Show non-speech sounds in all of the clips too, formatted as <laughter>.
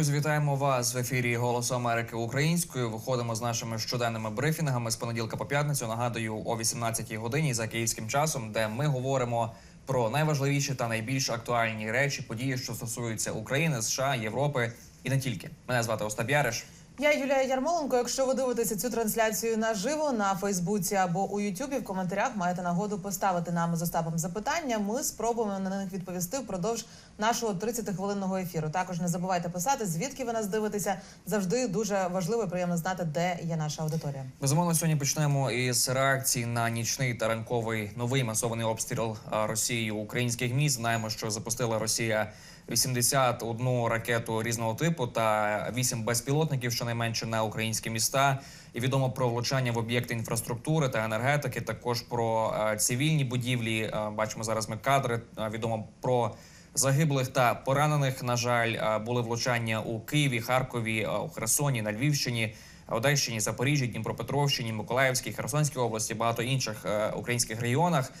Друзі, вітаємо вас в ефірі Голосу Америки українською. Виходимо з нашими щоденними брифінгами з понеділка по п'ятницю. Нагадую, о 18-й годині за київським часом, де ми говоримо про найважливіші та найбільш актуальні речі, події, що стосуються України, США, Європи і не тільки. Мене звати Остап Яриш. Я Юлія Ярмоленко. Якщо ви дивитеся цю трансляцію наживо на Фейсбуці або у Ютубі, в коментарях маєте нагоду поставити нам з Остапом запитання. Ми спробуємо на них відповісти впродовж нашого 30-хвилинного ефіру. Також не забувайте писати, звідки ви нас дивитеся. Завжди дуже важливо і приємно знати, де є наша аудиторія. Безумовно, сьогодні почнемо із реакції на нічний та ранковий новий масований обстріл а, Росією українських міст. Знаємо, що запустила Росія 81 ракету різного типу та 8 безпілотників, щонайменше на українські міста. І відомо про влучання в об'єкти інфраструктури та енергетики. Також про е, цивільні будівлі. Е, Бачимо зараз ми кадри. Е, Відомо про загиблих та поранених. На жаль, були влучання у Києві, Харкові, у Херсоні, на Львівщині. Одещині, Запоріжжі, Дніпропетровщині, Миколаївській, Херсонській області, багато інших е, українських регіонах.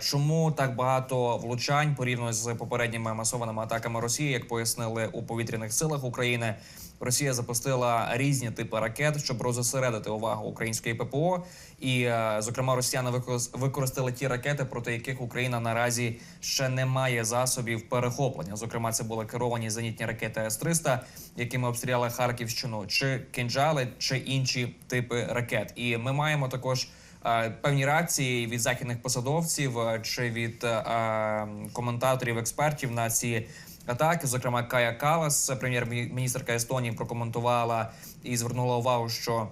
Чому так багато влучань порівняно з попередніми масованими атаками Росії, як пояснили у повітряних силах України? Росія запустила різні типи ракет, щоб розосередити увагу української ППО. І, е, зокрема, росіяни використ- використали ті ракети, проти яких Україна наразі ще не має засобів перехоплення. Зокрема, це були керовані зенітні ракети С-300, якими обстріляли Харківщину, чи кинджали, чи інші типи ракет. І ми маємо також. е, Певні реакції від західних посадовців е, чи від е, коментаторів, експертів на ці атаки. Зокрема, Кая Калас, прем'єр-міністрка Естонії, прокоментувала і звернула увагу, що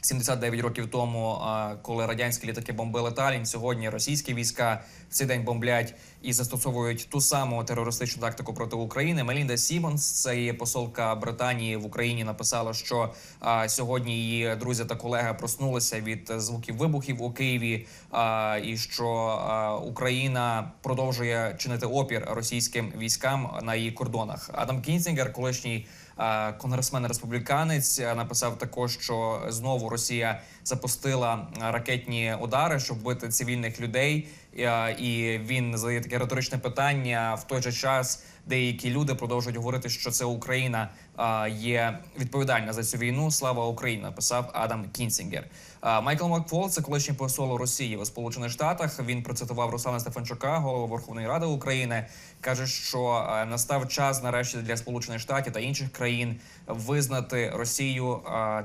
79 років тому, коли радянські літаки бомбили Талін, сьогодні російські війська в цей день бомблять і застосовують ту саму терористичну тактику проти України. Мелінда Сімонс, це є посолка Британії в Україні, написала, що сьогодні її друзі та колеги проснулися від звуків вибухів у Києві, і що Україна продовжує чинити опір російським військам на її кордонах. Адам Кінзінгер, колишній Конгресмен республіканець е, написав також, що знову Росія запустила е, ракетні удари, щоб бити цивільних людей. Е, І він задає таке риторичне питання в той же час. Деякі люди продовжують говорити, що це Україна е, є відповідальна за цю війну. Слава Україні! Написав Адам Кінсінгер. Е, Майкл Макфол, це колишній посол Росії у Сполучених Штатах. Він процитував Руслана Стефанчука, голову Верховної Ради України. каже, що настав час нарешті для Сполучених Штатів та інших країн визнати Росію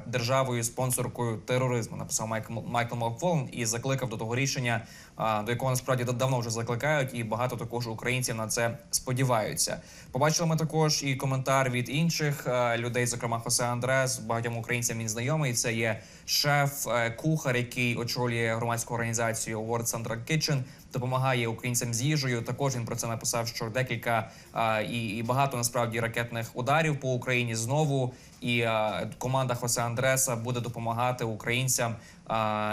державою спонсоркою тероризму. Написав Майкл Майкл Макфол і закликав до того рішення, до якого насправді давно вже закликають, і багато також українців на це сподіваються. Побачили ми також і коментар від інших людей, зокрема Хосе Андрес. Багатьом українцям він знайомий. Це є шеф е, кухар, який очолює громадську організацію World Central Kitchen, допомагає українцям з їжею. Також він про це написав, що декілька і багато насправді ракетних ударів по Україні знову. І а, команда Хосе Андреса буде допомагати українцям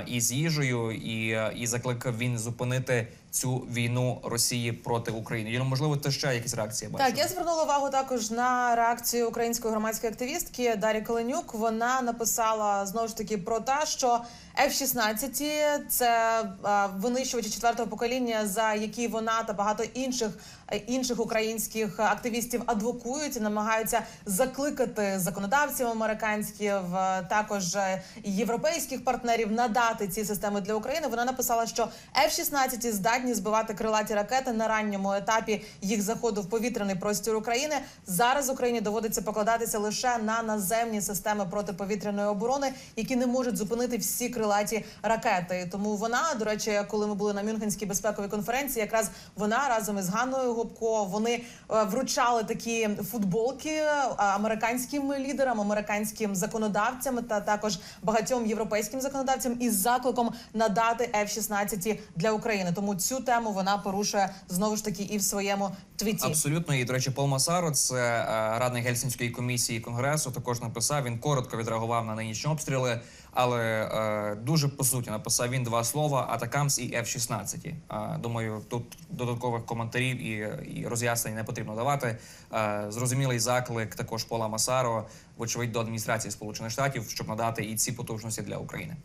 із і з їжею, і, а, і закликав він зупинити цю війну Росії проти України. Юля, можливо, ти ще якісь реакції бачиш? Так, я звернула увагу також на реакцію української громадської активістки Дарі Каленюк. Вона написала знову ж таки про те, що F-16 – це е, винищувачі четвертого покоління, за які вона та багато інших е, інших українських активістів адвокують і намагаються закликати законодавців американських, е, також європейських партнерів надати ці системи для України. Вона написала, що F-16 здатні збивати крилаті ракети на ранньому етапі їх заходу в повітряний простір України. Зараз Україні доводиться покладатися лише на наземні системи протиповітряної оборони, які не можуть зупинити всі крилаті ракети. Тому вона, до речі, коли ми були на Мюнхенській безпековій конференції, якраз вона разом із Ганною Гопко вони е, вручали такі футболки е, американським лідерам, американським законодавцям та також багатьом європейським законодавцям із закликом надати F-16 для України. Тому цю тему вона порушує знову ж таки і в своєму твіті. Абсолютно, і до речі, Пол Масаро, це е, радник Гельсінської комісії конгресу. Також написав. Він коротко відреагував на нинішні обстріли, але е, дуже по суті написав він два слова: Атакамс і F-16. Е, думаю, тут додаткових коментарів і, і роз'яснень не потрібно давати. Е, зрозумілий заклик також Пола Масаро, вочевидь, до адміністрації Сполучених Штатів, щоб надати і ці потужності для України.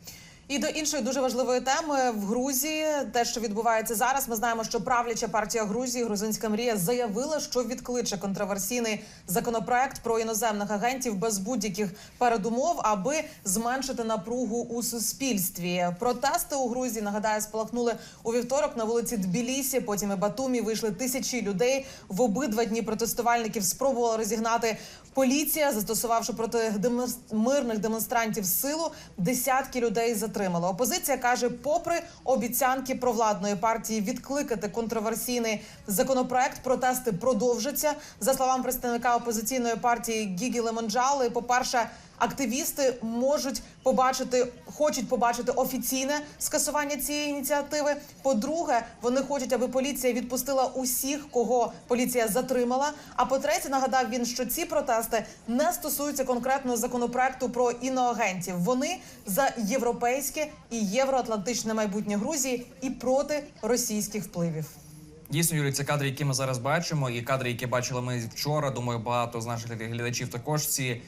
І до іншої дуже важливої теми в Грузії, те, що відбувається зараз. Ми знаємо, що правляча партія Грузії, Грузинська мрія, заявила, що відкличе контроверсійний законопроект про іноземних агентів без будь-яких передумов, аби зменшити напругу у суспільстві. Протести у Грузії нагадаю спалахнули у вівторок на вулиці Тбілісі. Потім і Батумі вийшли тисячі людей. В обидва дні протестувальників спробувала розігнати поліція, застосувавши проти демонс- мирних демонстрантів силу. Десятки людей затримали. Опозиція каже, попри обіцянки провладної партії відкликати контроверсійний законопроект, протести продовжаться. За словами представника опозиційної партії Гігі Лемонджали, по перше. Активісти можуть побачити, хочуть побачити офіційне скасування цієї ініціативи. По-друге, вони хочуть, аби поліція відпустила усіх, кого поліція затримала. А по-третє, нагадав він, що ці протести не стосуються конкретного законопроекту про іноагентів. Вони за європейське і євроатлантичне майбутнє Грузії і проти російських впливів. Дійсно, Юлі, це кадри, які ми зараз бачимо, і кадри, які бачили ми вчора. Думаю, багато з наших глядачів також ці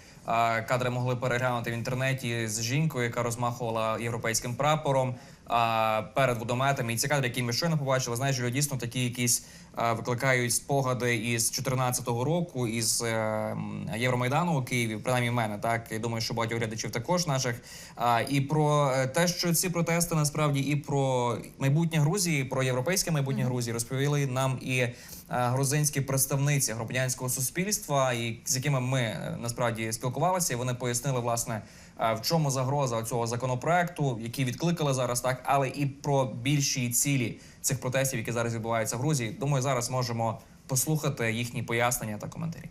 кадри могли переглянути в інтернеті з жінкою, яка розмахувала європейським прапором а, перед водометами. І ці кадри, які ми щойно побачили, знаєш, Юлі, дійсно такі якісь а, викликають спогади із 2014 року, із е, м, Євромайдану у Києві, принаймні в мене, так я думаю, що багатьох глядачів також наших. А, і про е, те, що ці протести насправді і про майбутнє Грузії, про європейське майбутнє Грузії розповіли нам і е, грузинські представниці громадянського суспільства, і з якими ми е, насправді спілкувалися. І вони пояснили власне. Е, В чому загроза цього законопроекту, які відкликали зараз, так але і про більші цілі цих протестів, які зараз відбуваються в Грузії. Думаю, зараз можемо послухати їхні пояснення та коментарі.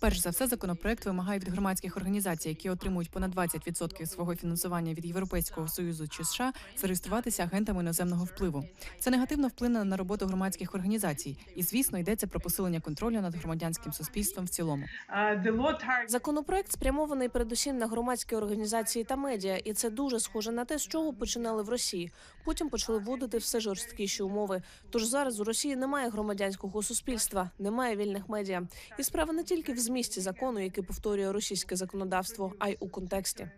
Перш за все, законопроект вимагає від громадських організацій, які отримують понад 20% свого фінансування від Європейського союзу чи США, зареєструватися агентами іноземного впливу. Це негативно вплине на роботу громадських організацій, і звісно йдеться про посилення контролю над громадянським суспільством в цілому. Законопроект спрямований передусім на громадські організації та медіа, і це дуже схоже на те, з чого починали в Росії. Потім почали вводити все жорсткіші умови. Тож зараз у Росії немає громадянського суспільства, немає вільних медіа. І справа не тільки в змісті закону, який повторює російське законодавство, а й у контексті.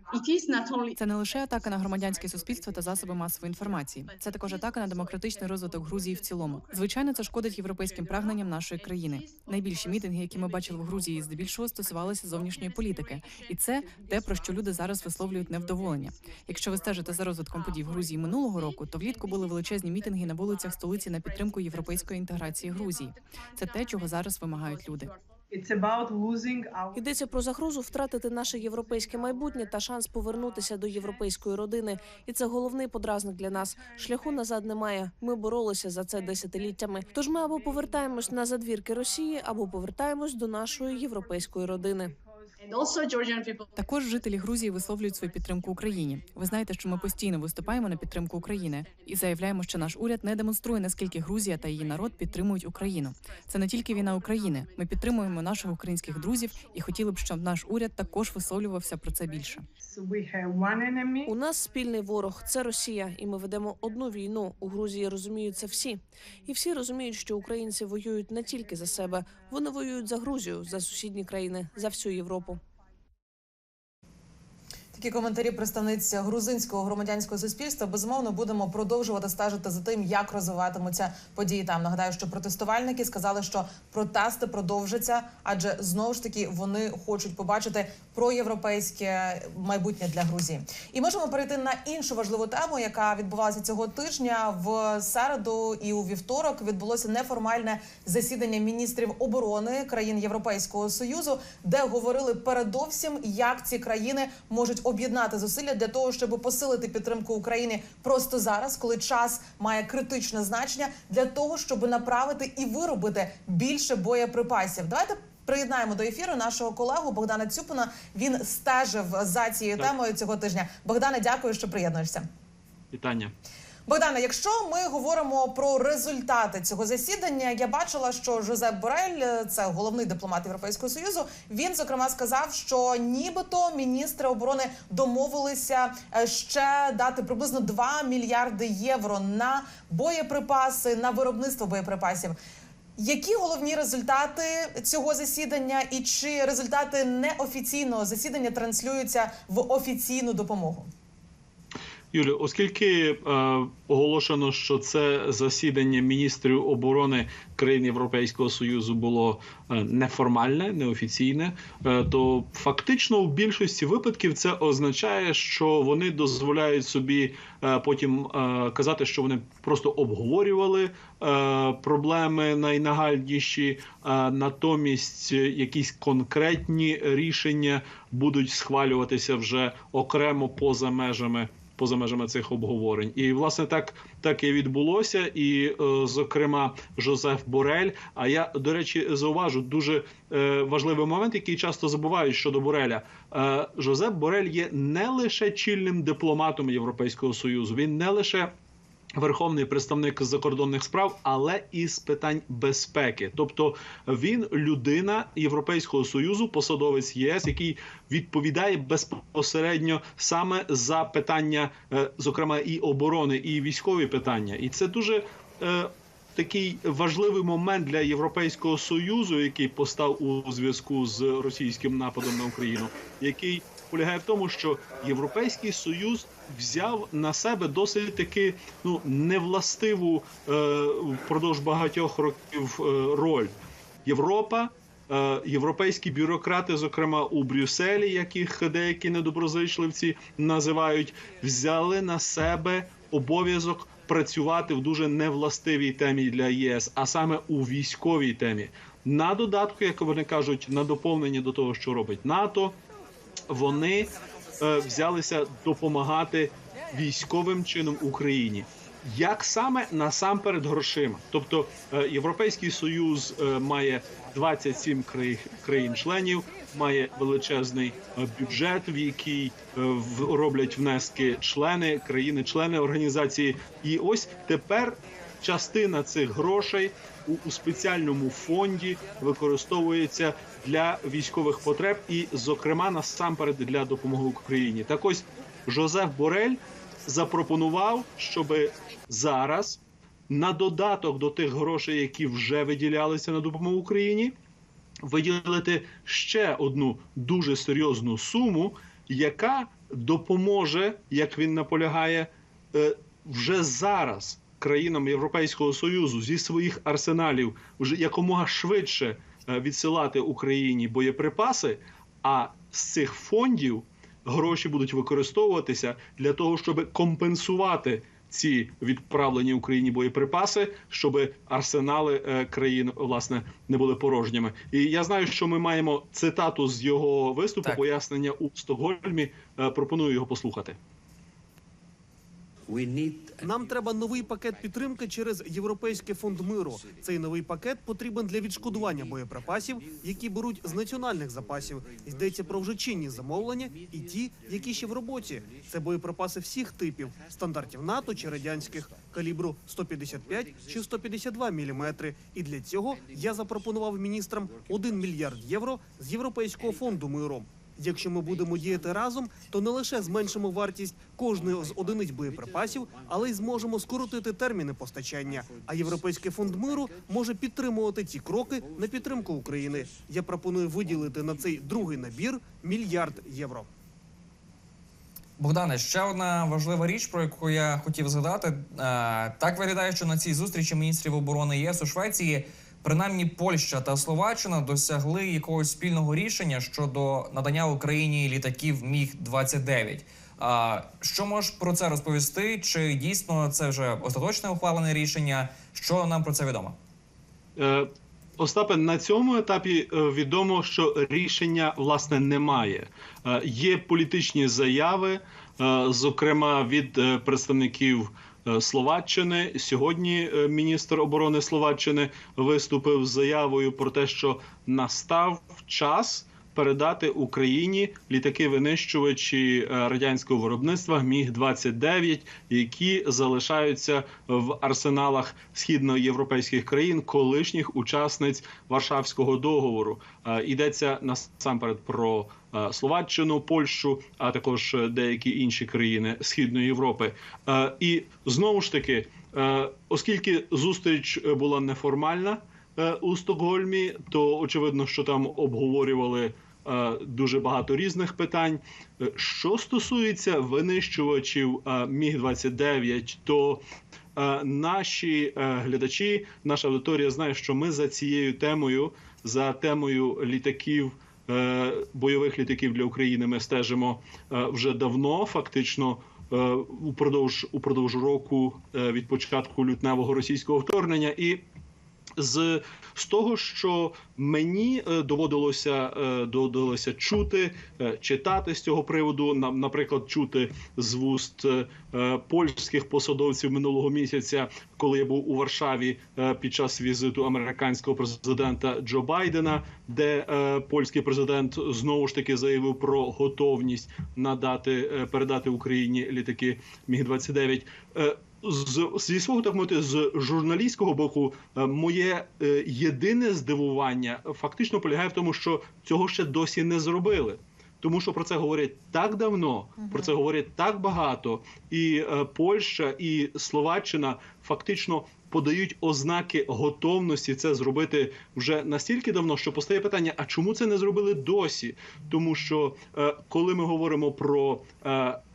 Це не лише атака на громадянське суспільство та засоби масової інформації. Це також атака на демократичний розвиток Грузії в цілому. Звичайно, це шкодить європейським прагненням нашої країни. Найбільші мітинги, які ми бачили в Грузії, здебільшого стосувалися зовнішньої політики, і це те, про що люди зараз висловлюють невдоволення. Якщо ви стежите за розвитком подій в Грузії минулого року, то влітку були величезні мітинги на вулицях столиці на підтримку європейської інтеграції Грузії. Це те, чого зараз вимагають люди. Losing Йдеться про загрозу втратити наше європейське майбутнє та шанс повернутися до європейської родини. І це головний подразник для нас. Шляху назад немає. Ми боролися за це десятиліттями. Тож ми або повертаємось на задвірки Росії, або повертаємось до нашої європейської родини. Також жителі Грузії висловлюють свою підтримку Україні. Ви знаєте, що ми постійно виступаємо на підтримку України і заявляємо, що наш уряд не демонструє наскільки Грузія та її народ підтримують Україну. Це не тільки війна України. Ми підтримуємо наших українських друзів і хотіли б, щоб наш уряд також висловлювався про це більше. У нас спільний ворог це Росія, і ми ведемо одну війну. У Грузії розуміють це всі, і всі розуміють, що українці воюють не тільки за себе, вони воюють за Грузію, за сусідні країни, за всю Європу. Такі коментарі представниць грузинського громадянського суспільства. Безумовно, будемо продовжувати стежити за тим, як розвиватимуться події. Там нагадаю, що протестувальники сказали, що протести продовжаться, адже знову ж таки вони хочуть побачити проєвропейське майбутнє для Грузії. І можемо перейти на іншу важливу тему, яка відбувалася цього тижня. В середу і у вівторок відбулося неформальне засідання міністрів оборони країн Європейського союзу, де говорили передовсім, як ці країни можуть об'єднати зусилля для того, щоб посилити підтримку України просто зараз, коли час має критичне значення для того, щоб направити і виробити більше боєприпасів. Давайте. Приєднаємо до ефіру нашого колегу Богдана Цюпина. Він стежив за цією Так. темою цього тижня. Богдане, дякую, що приєднуєшся. Вітання. Богдане, якщо ми говоримо про результати цього засідання, я бачила, що Жозеп Борель, е, це головний дипломат Європейського союзу. Він зокрема сказав, що нібито міністри оборони домовилися е, ще дати приблизно 2 мільярди євро на боєприпаси на виробництво боєприпасів. Які головні результати цього засідання, і чи результати неофіційного засідання транслюються в офіційну допомогу? Юлю, оскільки е, оголошено, що це засідання міністрів оборони країн Європейського союзу було е, неформальне, неофіційне, е, то фактично в більшості випадків це означає, що вони дозволяють собі е, потім е, казати, що вони просто обговорювали е, проблеми найнагальніші, е, натомість якісь конкретні рішення будуть схвалюватися вже окремо поза межами поза межами цих обговорень. І власне так так і відбулося. І, е, зокрема, Жозеф Борель. А я до речі зауважу дуже е, важливий момент, який часто забувають щодо Бореля. Е, Жозеп Борель є не лише чільним дипломатом Європейського союзу, він не лише. Верховний представник закордонних справ, але і з питань безпеки, тобто він людина Європейського союзу, посадовець ЄС, який відповідає безпосередньо саме за питання, е, зокрема і оборони, і військові питання, і це дуже е, такий важливий момент для Європейського союзу, який постав у зв'язку з російським нападом на Україну, який полягає в тому, що Європейський Союз взяв на себе досить таки ну невластиву е, впродовж багатьох років е, роль. Європа, е, європейські бюрократи, зокрема у Брюсселі, яких деякі недоброзичливці називають, взяли на себе обов'язок працювати в дуже невластивій темі для ЄС, а саме у військовій темі. На додатку, як вони кажуть, на доповнення до того, що робить НАТО, вони е, взялися допомагати військовим чином Україні. Як саме насамперед грошима, тобто е, Європейський Союз е, має 27 країн- країн-членів, має величезний е, бюджет, в який роблять внески члени країни-члени організації. І ось тепер частина цих грошей у, у спеціальному фонді використовується для військових потреб, і, зокрема, насамперед для допомоги Україні. Так ось Жозеф Борель запропонував, щоб зараз на додаток до тих грошей, які вже виділялися на допомогу Україні, виділити ще одну дуже серйозну суму, яка допоможе, як він наполягає, е, вже зараз країнам Європейського союзу зі своїх арсеналів вже якомога швидше е, відсилати Україні боєприпаси. А з цих фондів гроші будуть використовуватися для того, щоб компенсувати ці відправлені Україні боєприпаси, щоб арсенали е, країн власне не були порожніми. І я знаю, що ми маємо цитату з його виступу, Так. пояснення у Стокгольмі. Е, Пропоную його послухати. Нам треба новий пакет підтримки через Європейський фонд миру. Цей новий пакет потрібен для відшкодування боєприпасів, які беруть з національних запасів. Йдеться про вже чинні замовлення і ті, які ще в роботі. Це боєприпаси всіх типів стандартів НАТО чи радянських калібру 155 чи 152 міліметри. І для цього я запропонував міністрам 1 мільярд євро з Європейського фонду миру. Якщо ми будемо діяти разом, то не лише зменшимо вартість кожної з одиниць боєприпасів, але й зможемо скоротити терміни постачання. А європейський фонд миру може підтримувати ці кроки на підтримку України. Я пропоную виділити на цей другий набір мільярд євро. Богдане, ще одна важлива річ, про яку я хотів згадати. Е, Так виглядає, що на цій зустрічі міністрів оборони ЄС у Швеції принаймні Польща та Словаччина досягли якогось спільного рішення щодо надання Україні літаків Міг 29 А що можеш про це розповісти? Чи дійсно це вже остаточне ухвалене рішення? Що нам про це відомо? Е, Остапе, на цьому етапі е, відомо, що рішення власне немає. Е, Є політичні заяви, зокрема від представників Словаччини. Сьогодні е, міністр оборони Словаччини виступив з заявою про те, що настав час. Передати Україні літаки винищувачі е, радянського виробництва Міг 29 які залишаються в арсеналах східноєвропейських країн, колишніх учасниць Варшавського договору. Е, Йдеться насамперед про е, Словаччину, Польщу, а також деякі інші країни Східної Європи. І знову ж таки, оскільки зустріч була неформальна. Е, у Стокгольмі, то очевидно, що там обговорювали е, дуже багато різних питань. Е, Що стосується винищувачів Міг 29 то наші глядачі, наша аудиторія знає, що ми за цією темою, за темою літаків. Бойових літаків для України ми стежимо вже давно, фактично упродовж упродовж року від початку лютневого російського вторгнення, і з, з того, що мені е, доводилося е, доводилося чути, е, читати з цього приводу, на- наприклад, чути з вуст польських посадовців минулого місяця, коли я був у Варшаві під час візиту американського президента Джо Байдена, де польський президент знову ж таки заявив про готовність надати передати Україні літаки Міг 29 Е, з зі свого так мовити, з журналістського боку, моє єдине здивування фактично полягає в тому, що цього ще досі не зробили. Тому що про це говорять так давно, про це говорять так багато, і е, Польща і Словаччина фактично подають ознаки готовності це зробити вже настільки давно, що постає питання: а чому це не зробили досі? Тому що е, коли ми говоримо про е,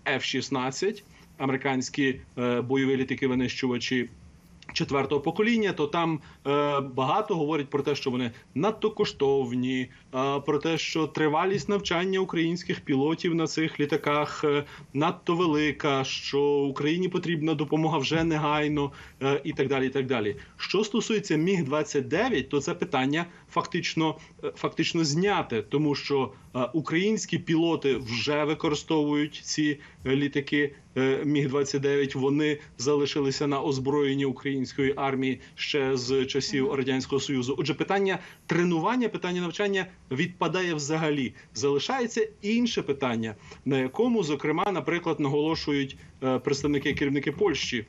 F-16, американські е, бойові літаки винищувачі четвертого покоління, то там е, багато говорять про те, що вони надто коштовні, е, про те, що тривалість навчання українських пілотів на цих літаках е, надто велика, що Україні потрібна допомога вже негайно, е, і так далі. І так далі. Що стосується міг 29 то це питання фактично е, фактично зняте, тому що е, українські пілоти вже використовують ці е, літаки міг 29 Вони залишилися на озброєнні української армії ще з часів радянського союзу. Отже, питання тренування, питання навчання відпадає взагалі. Залишається інше питання, на якому, зокрема, наприклад, наголошують е, представники керівники Польщі.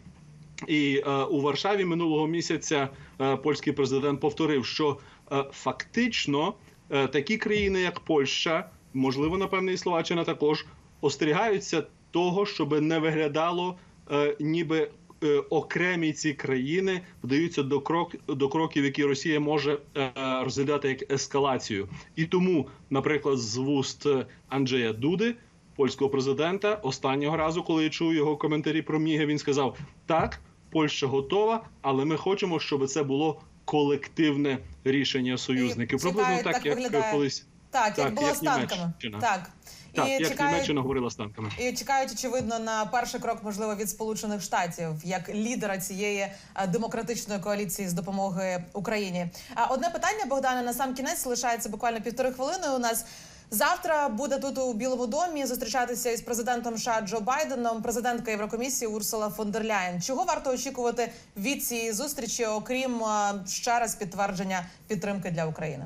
І е, у Варшаві минулого місяця е, польський президент повторив, що е, фактично е, такі країни, як Польща, можливо, напевне, і Словаччина також остерігаються того, щоб не виглядало, е, ніби е, окремі ці країни вдаються до крок до кроків, які Росія може е, розглядати як ескалацію. І тому, наприклад, з вуст Анджея Дуди польського президента останнього разу, коли я чув його коментарі про Міги, він сказав: так, Польща готова, але ми хочемо, щоб це було колективне рішення союзників. Приблизно так, так як виглядає. колись Так, як Так, як з танками. Німеччина. Так. Так, і як чекають, Німеччина говорила з танками. і чекають, очевидно, на перший крок, можливо, від Сполучених Штатів як лідера цієї е, демократичної коаліції з допомоги Україні. А одне питання, Богдане, на сам кінець лишається буквально півтори хвилини. У нас завтра буде тут у Білому домі зустрічатися із президентом США Джо Байденом, президентка Єврокомісії Урсула фон дер Ляєн. Чого варто очікувати від цієї зустрічі, окрім е, ще раз підтвердження підтримки для України?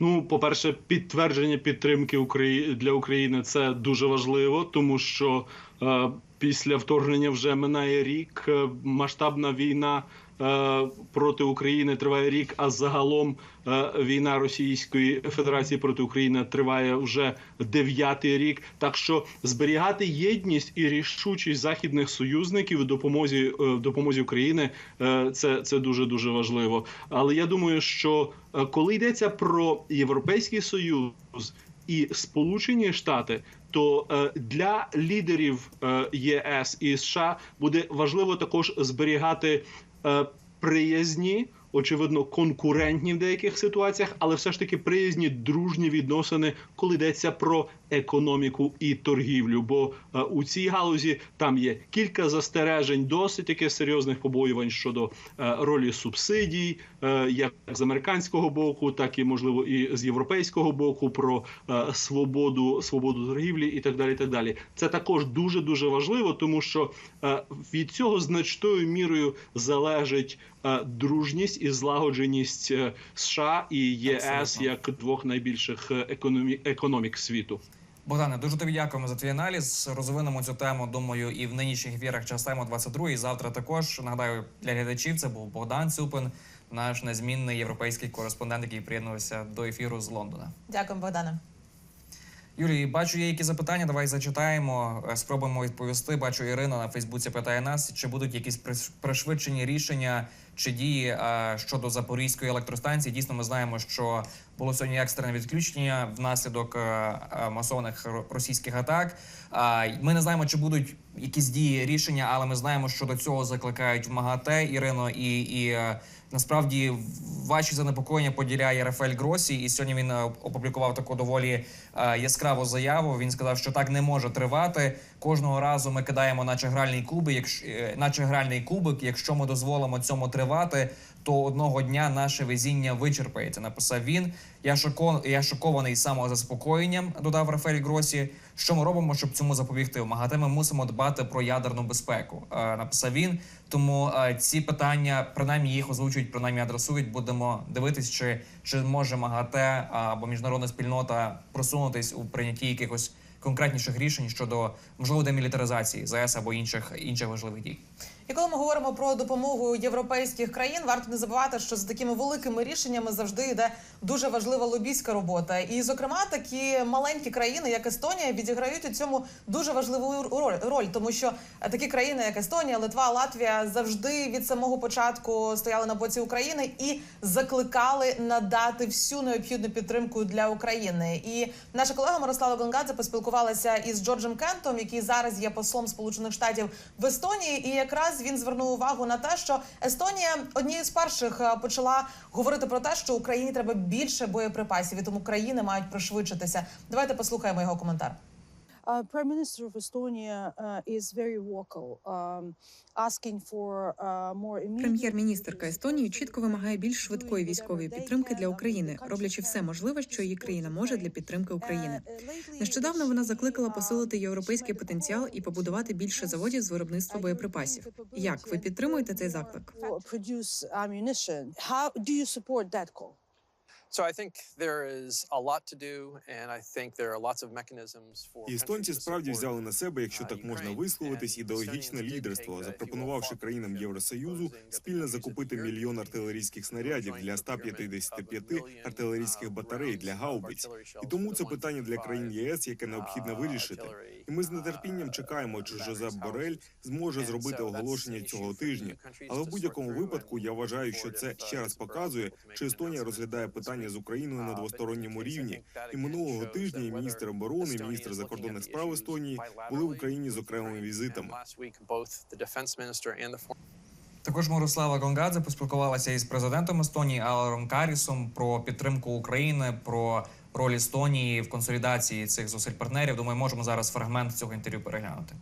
Ну, по-перше, підтвердження підтримки Украї... для України це дуже важливо, тому що е, після вторгнення вже минає рік. е, Масштабна війна проти України триває рік. А загалом е, війна Російської Федерації проти України триває вже дев'ятий рік. Так що зберігати єдність і рішучість західних союзників в допомозі е, в допомозі України е, це, це дуже дуже важливо. Але я думаю, що е, коли йдеться про європейський союз і Сполучені Штати, то е, для лідерів е, ЄС і США буде важливо також зберігати е, приязні. Очевидно, конкурентні в деяких ситуаціях, але все ж таки приязні дружні відносини, коли йдеться про економіку і торгівлю. Бо е, у цій галузі там є кілька застережень, досить таки серйозних побоювань щодо е, ролі субсидій, е, як з американського боку, так і можливо і з європейського боку, про свободу, свободу торгівлі і так далі. І так далі. Це також дуже дуже важливо, тому що від цього значною мірою залежить дружність і злагодженість США і ЄС Абсолютно. як двох найбільших економі... економік світу. Богдане, дуже тобі дякуємо за твій аналіз. Розвинемо цю тему, думаю, і в нинішніх ефірах час тему 22 і завтра також. Нагадаю, для глядачів це був Богдан Цюпин, наш незмінний європейський кореспондент, який приєднувався до ефіру з Лондона. Дякую, Богдане. Юлій, бачу, є які запитання. Давай зачитаємо, е, спробуємо відповісти. Бачу, Ірина на Фейсбуці питає нас, чи будуть якісь приш- пришвидшені рішення чи дії е, щодо Запорізької електростанції. Дійсно, ми знаємо, що було сьогодні екстрене відключення внаслідок е, е, масованих російських атак. Ми не знаємо, чи будуть якісь дії рішення, але ми знаємо, що до цього закликають в МАГАТЕ Ірино і. і Насправді ваші занепокоєння поділяє Рафаель Гросі, і сьогодні він опублікував таку доволі яскраву заяву. Він сказав, що так не може тривати. Кожного разу ми кидаємо, наче гральний кубик, якщо е, наче гральний кубик. Якщо ми дозволимо цьому тривати, то одного дня наше везіння вичерпається. Написав він. Я шоко... я шокований самозаспокоєнням. Додав Рафаель Гросі. Що ми робимо, щоб цьому запобігти? В ми мусимо дбати про ядерну безпеку. Е, написав він. Тому е, ці питання, принаймні їх озвучують, принаймні адресують. Будемо дивитись, чи, чи може МАГАТЕ або міжнародна спільнота просунутись у прийнятті якихось конкретніших рішень щодо можливо демілітаризації ЗАЕС або інших інших важливих дій. І коли ми говоримо про допомогу європейських країн, варто не забувати, що за такими великими рішеннями завжди йде дуже важлива лобійська робота. І, зокрема, такі маленькі країни, як Естонія, відіграють у цьому дуже важливу роль, тому що такі країни, як Естонія, Литва, Латвія, завжди від самого початку стояли на боці України і закликали надати всю необхідну підтримку для України. І наша колега Мирослава Гонгадзе поспілкувалася із Джорджем Кентом, який зараз є послом Сполучених Штатів в Естонії, і якраз він звернув увагу на те, що Естонія однією з перших е, почала говорити про те, що Україні треба більше боєприпасів, і тому країни мають пришвидшитися. Давайте послухаємо його коментар. Uh, Prime Minister of Estonia uh, is very vocal, um, asking for uh, more immediate... Прем'єр-міністерка Естонії чітко вимагає більш швидкої військової підтримки для України, роблячи все можливе, що її країна може для підтримки України. Нещодавно вона закликала посилити європейський потенціал і побудувати більше заводів з виробництва боєприпасів. Як ви підтримуєте цей заклик? How do you support that call? So I think there is a lot to do, and I think there are lots of mechanisms for І естонці countries to справді взяли на себе, якщо uh, так можна висловитись, ідеологічне лідерство, uh, запропонувавши країнам Євросоюзу спільно закупити мільйон артилерійських снарядів для procurement 155 of a million, артилерійських uh, батарей для гаубиць. І тому це питання для країн 155, ЄС, яке необхідно uh, вирішити. І ми з uh, нетерпінням чекаємо, чи Жозеп. Борель зможе зробити оголошення цього тижня. Але в будь-якому випадку я вважаю, що це ще uh, раз показує, чи Естонія розглядає this питання з. Україною на двосторонньому рівні. І минулого тижня і міністр оборони, і міністр закордонних справ Естонії були в Україні з окремими візитами. Також Мирослава Гонгадзе поспілкувалася із президентом Естонії Аларом Карісом про підтримку України, про роль Естонії в консолідації цих зусиль партнерів. Думаю, можемо зараз фрагмент цього інтерв'ю переглянути.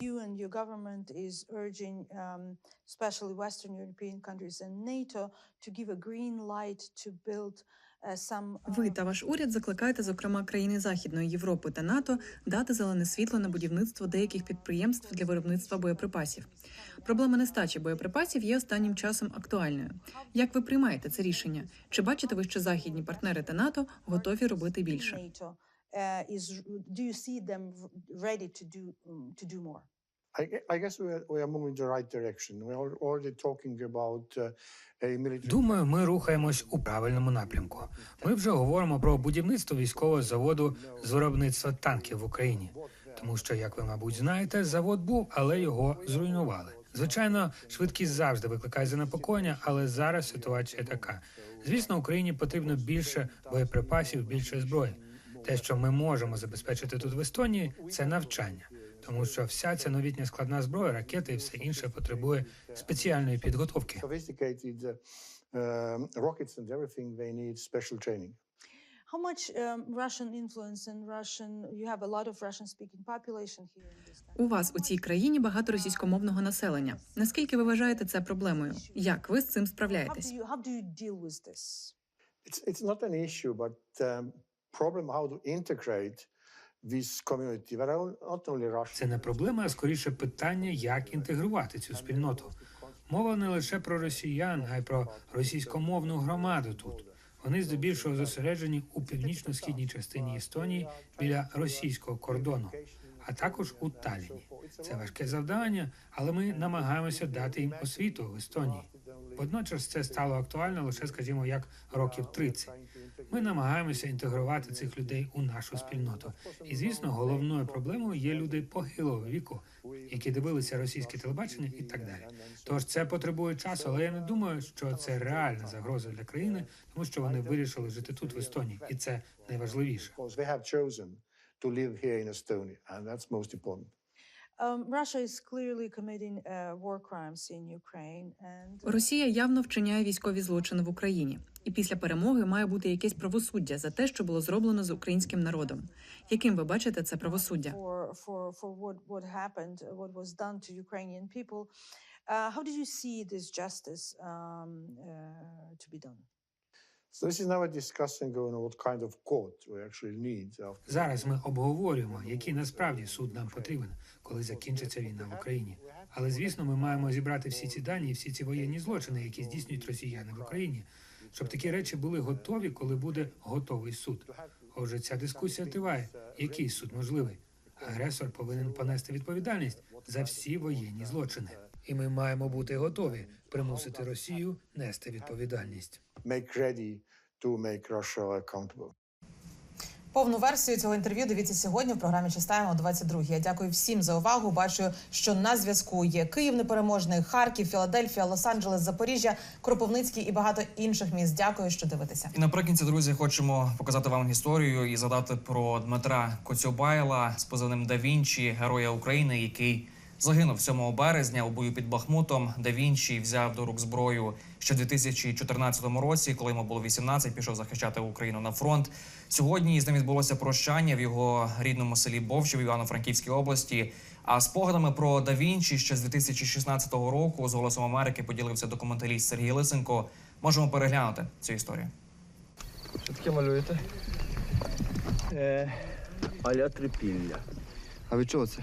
You and your government is urging, um, especially Western European countries and NATO, to give a green light to build uh, some. Ви uh, та ваш уряд закликаєте, зокрема, країни Західної Європи та НАТО дати зелене світло на будівництво деяких підприємств для виробництва боєприпасів. Проблема нестачі боєприпасів є останнім часом актуальною. Як ви приймаєте це рішення? Чи бачите ви, що західні партнери та НАТО готові робити більше? Uh, is. Do you see them ready to do um, to do more? I, I guess we are, we are moving the right direction. We are already talking about a military. Думаю, ми рухаємось у правильному напрямку. Ми вже говоримо про будівництво військового заводу з виробництва танків в Україні. Тому що, як ви мабуть знаєте, завод був, але його зруйнували. Звичайно, швидкість завжди викликає занепокоєння, але зараз ситуація така. Звісно, Україні потрібно більше боєприпасів, більше зброї. Те, що ми можемо забезпечити тут в Естонії, це навчання, тому що вся ця новітня складна зброя, ракети і все інше потребує спеціальної підготовки. Uh, um, rockets and everything, they need special training. How much um, Russian influence and Russian? You have a lot of Russian-speaking population here in this country. У вас у цій країні багато російськомовного населення. Наскільки ви вважаєте це проблемою? Як ви з цим How справляєтесь? do you how do you deal with this? It's, it's not an issue, but um, problem how to integrate this community. But not only Russia. Це не проблема, а скоріше питання, як інтегрувати цю спільноту. Мова не лише про росіян, а й про російськомовну громаду тут. Вони здебільшого зосереджені у північно-східній частині Естонії біля російського кордону, а також у Талліні. Це важке завдання, але ми намагаємося дати їм освіту в Естонії. Водночас це стало актуально лише, скажімо, як років 30. Ми намагаємося інтегрувати цих людей у нашу спільноту. І звісно, головною проблемою є люди похилого віку, які дивилися російське телебачення і так далі. Тож це потребує часу, але я не думаю, що це реальна загроза для країни, тому що вони вирішили жити тут в Естонії, і це найважливіше. Росія явно вчиняє військові злочини в Україні, і після перемоги має бути якесь правосуддя за те, що було зроблено з українським народом. Яким ви бачите це правосуддя? uh. Uh, how did you see this justice um, uh, to be done? Зараз ми обговорюємо, який насправді суд нам потрібен, коли закінчиться війна в Україні. Але звісно, ми маємо зібрати всі ці дані, всі ці воєнні злочини, які здійснюють росіяни в Україні, щоб такі речі були готові, коли буде готовий суд. Отже, ця дискусія триває. Який суд можливий? Агресор повинен понести відповідальність за всі воєнні злочини. І ми маємо бути готові примусити Росію нести відповідальність. Make ready to make Russia accountable. Повну версію цього інтерв'ю дивіться сьогодні в програмі Чистаємо о 22 Я дякую всім за увагу. Бачу, що на зв'язку є Київ непереможний, Харків, Філадельфія, Лос-Анджелес, Запоріжжя, Кропивницький і багато інших міст. Дякую, що дивитеся. І наприкінці, друзі, хочемо показати вам історію і задати про Дмитра Коцюбайла з позивним Да Вінчі, героя України, який загинув 7 березня у бою під Бахмутом. Да Вінчі взяв до рук зброю ще в 2014 році, коли йому було 18, пішов захищати Україну на фронт. Сьогодні з ним відбулося прощання в його рідному селі Бовчі в Івано-Франківській області. А спогадами про Да Вінчі ще з 2016 року з голосом Америки поділився документаліст Сергій Лисенко. Можемо переглянути цю історію. Що таке малюєте? Е, аля трипілля. А від чого це?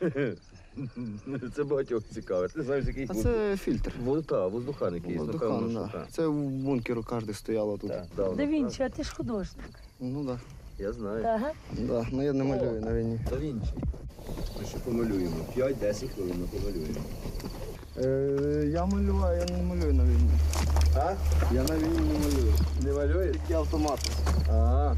<laughs> Це багатьох цікавить. Ти знаєш, який А це фільтр. Вода, воздухан якийсь, Воздухан, напевно, да. так. Це в бункеру кожен стояло тут. Так, давно. Да Вінчі, а ти ж художник. Ну так. Я знаю. Ага. Да. Ну я не малюю на війні. Да Вінчі. Ми ще помалюємо. 5-10 хвилин ми помалюємо. Е, я малюю, я не малюю на війні. А? Я на війні не малюю. Не малюєш? Тільки автомат. А.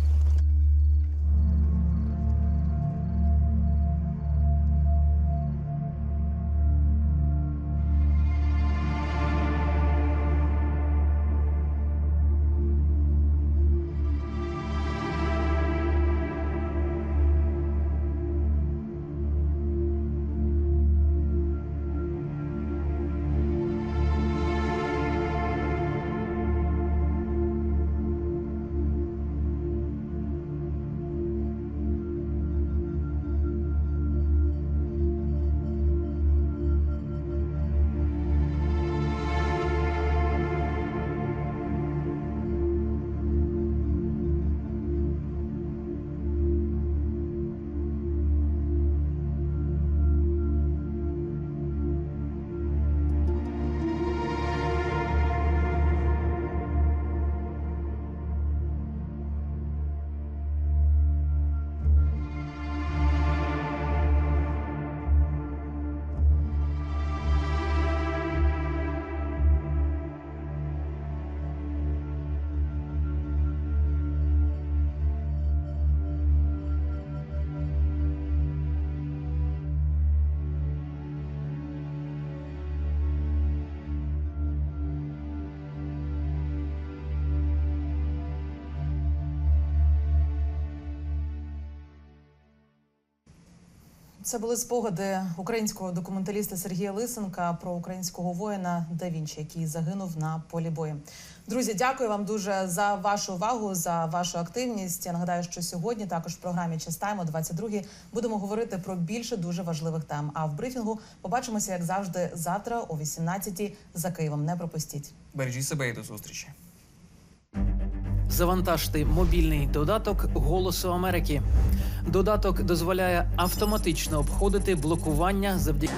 Це були спогади українського документаліста Сергія Лисенка про українського воїна Да Вінчі, який загинув на полі бою. Друзі, дякую вам дуже за вашу увагу, за вашу активність. Я нагадаю, що сьогодні також в програмі Частаємо 22 будемо говорити про більше дуже важливих тем. А в брифінгу побачимося, як завжди, завтра о 18 за Києвом. Не пропустіть. Бережіть себе і до зустрічі. Завантажте мобільний додаток Голосу Америки. Додаток дозволяє автоматично обходити блокування завдяки.